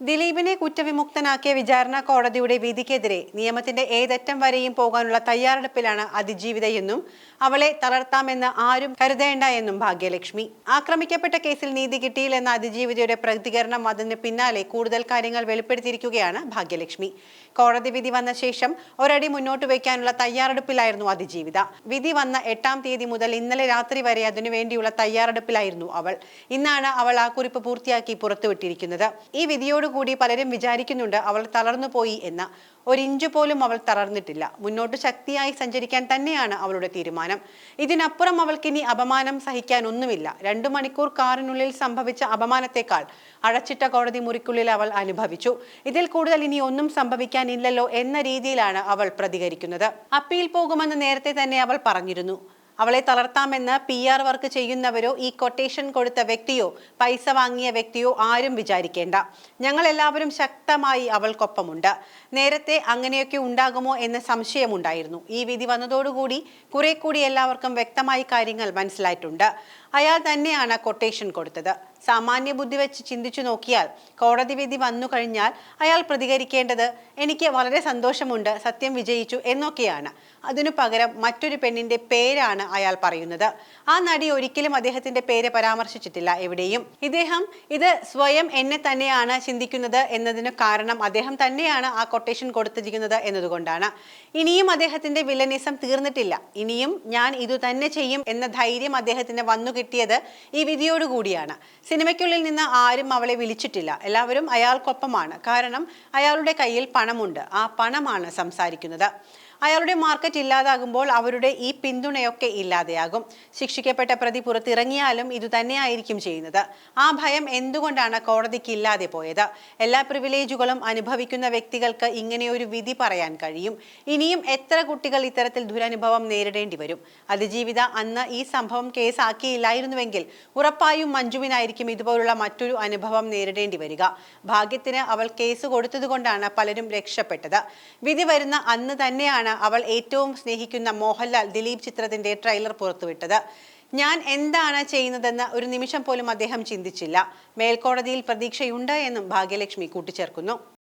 ദിലീപിനെ കുറ്റവിമുക്തനാക്കിയ വിചാരണ കോടതിയുടെ വിധിക്കെതിരെ നിയമത്തിന്റെ ഏതറ്റം വരെയും പോകാനുള്ള തയ്യാറെടുപ്പിലാണ് അതിജീവിതയെന്നും അവളെ തളർത്താമെന്ന് ആരും കരുതേണ്ട എന്നും ഭാഗ്യലക്ഷ്മി. ആക്രമിക്കപ്പെട്ട കേസിൽ നീതി കിട്ടിയില്ലെന്ന അതിജീവിതയുടെ പ്രതികരണം അതിന് പിന്നാലെ കൂടുതൽ കാര്യങ്ങൾ വെളിപ്പെടുത്തിയിരിക്കുകയാണ് ഭാഗ്യലക്ഷ്മി. കോടതി വിധി വന്ന ശേഷം ഒരടി മുന്നോട്ട് വയ്ക്കാനുള്ള തയ്യാറെടുപ്പിലായിരുന്നു അതിജീവിത. വിധി വന്ന എട്ടാം തീയതി മുതൽ ഇന്നലെ രാത്രി വരെ അതിനുവേണ്ടിയുള്ള തയ്യാറെടുപ്പിലായിരുന്നു അവൾ. ഇന്നാണ് അവൾ ആ കുറിപ്പ് പൂർത്തിയാക്കി പുറത്തുവിട്ടിരിക്കുന്നത്. ഈ വിധിയോടുകൂടി പലരും വിചാരിക്കുന്നുണ്ട് അവൾ തളർന്നു പോയി എന്ന്. ഒരിഞ്ചു പോലും അവൾ തളർന്നിട്ടില്ല. മുന്നോട്ട് ശക്തിയായി സഞ്ചരിക്കാൻ തന്നെയാണ് അവളുടെ തീരുമാനം. ഇതിനപ്പുറം അവൾക്കിനി അപമാനം സഹിക്കാൻ ഒന്നുമില്ല രണ്ടു മണിക്കൂർ കാറിനുള്ളിൽ സംഭവിച്ച അപമാനത്തെക്കാൾ അടച്ചിട്ട കോടതി മുറിക്കുള്ളിൽ അവൾ അനുഭവിച്ചു. ഇതിൽ കൂടുതൽ ഇനി ഒന്നും സംഭവിക്കാനില്ലല്ലോ എന്ന രീതിയിലാണ് അവൾ പ്രതികരിക്കുന്നത്. അപ്പീൽ പോകുമെന്ന് നേരത്തെ തന്നെ അവൾ പറഞ്ഞിരുന്നു. അവളെ തളർത്താമെന്ന് പി ആർ വർക്ക് ചെയ്യുന്നവരോ ഈ കൊട്ടേഷൻ കൊടുത്ത വ്യക്തിയോ പൈസ വാങ്ങിയ വ്യക്തിയോ ആരും വിചാരിക്കേണ്ട. ഞങ്ങൾ എല്ലാവരും ശക്തമായി അവൾക്കൊപ്പമുണ്ട്. നേരത്തെ അങ്ങനെയൊക്കെ ഉണ്ടാകുമോ എന്ന സംശയമുണ്ടായിരുന്നു. ഈ വിധി വന്നതോടുകൂടി കുറെ കൂടി എല്ലാവർക്കും വ്യക്തമായി കാര്യങ്ങൾ മനസ്സിലായിട്ടുണ്ട്. അയാൾ തന്നെയാണ് കൊട്ടേഷൻ കൊടുത്തത്. സാമാന്യ ബുദ്ധി വെച്ച് ചിന്തിച്ചു നോക്കിയാൽ കോടതി വിധി വന്നു കഴിഞ്ഞാൽ അയാൾ പ്രതികരിക്കേണ്ടത് എനിക്ക് വളരെ സന്തോഷമുണ്ട് സത്യം വിജയിച്ചു എന്നൊക്കെയാണ്. അതിനു പകരം മറ്റൊരു പെണ്ണിന്റെ പേരാണ് അയാൾ പറയുന്നത്. ആ നടി ഒരിക്കലും അദ്ദേഹത്തിന്റെ പേര് പരാമർശിച്ചിട്ടില്ല എവിടെയും. ഇദ്ദേഹം ഇത് സ്വയം എന്നെ തന്നെയാണ് ചിന്തിക്കുന്നത് എന്നതിന് കാരണം അദ്ദേഹം തന്നെയാണ് ആ കൊട്ടേഷൻ കൊടുത്തിരിക്കുന്നത് എന്നതുകൊണ്ടാണ്. ഇനിയും അദ്ദേഹത്തിന്റെ വില്ലനിസം തീർന്നിട്ടില്ല. ഇനിയും ഞാൻ ഇതു തന്നെ ചെയ്യും എന്ന ധൈര്യം അദ്ദേഹത്തിന് വന്നു കിട്ടിയത് ഈ വിധിയോടുകൂടിയാണ്. സിനിമയ്ക്കുള്ളിൽ നിന്ന് ആരും അവളെ വിളിച്ചിട്ടില്ല. എല്ലാവരും അയാൾക്കൊപ്പമാണ്. കാരണം അയാളുടെ കയ്യിൽ പണമുണ്ട്. ആ പണമാണ് സംസാരിക്കുന്നത്. അയാളുടെ മാർക്കറ്റ് ഇല്ലാതാകുമ്പോൾ അവരുടെ ഈ പിന്തുണയൊക്കെ ഇല്ലാതെയാകും. ശിക്ഷിക്കപ്പെട്ട പ്രതി പുറത്തിറങ്ങിയാലും ഇത് തന്നെയായിരിക്കും ചെയ്യുന്നത്. ആ ഭയം എന്തുകൊണ്ടാണ് കോടതിക്ക് ഇല്ലാതെ പോയത്? എല്ലാ പ്രിവിലേജുകളും അനുഭവിക്കുന്ന വ്യക്തികൾക്ക് ഇങ്ങനെയൊരു വിധി പറയാൻ കഴിയും. ഇനിയും എത്ര കുട്ടികൾ ഇത്തരത്തിൽ ദുരനുഭവം നേരിടേണ്ടി വരും? അതിജീവിത അന്ന് ഈ സംഭവം കേസാക്കിയില്ലായിരുന്നുവെങ്കിൽ ഉറപ്പായും മഞ്ജുവിനായിരിക്കും ഇതുപോലുള്ള മറ്റൊരു അനുഭവം നേരിടേണ്ടി വരിക. ഭാഗ്യത്തിന് അവൾ കേസ് കൊടുത്തതുകൊണ്ടാണ് പലരും രക്ഷപ്പെട്ടത്. വിധി വരുന്ന അന്ന് തന്നെയാണ് അവൾ ഏറ്റവും സ്നേഹിക്കുന്ന മോഹൻലാൽ ദിലീപ് ചിത്രത്തിന്റെ ട്രെയിലർ പുറത്തുവിട്ടത്. ഞാൻ എന്താണ് ചെയ്യുന്നതെന്ന് ഒരു നിമിഷം പോലും അദ്ദേഹം ചിന്തിച്ചില്ല. മേൽക്കോടതിയിൽ പ്രതീക്ഷയുണ്ട് എന്നും ഭാഗ്യലക്ഷ്മി കൂട്ടിച്ചേർക്കുന്നു.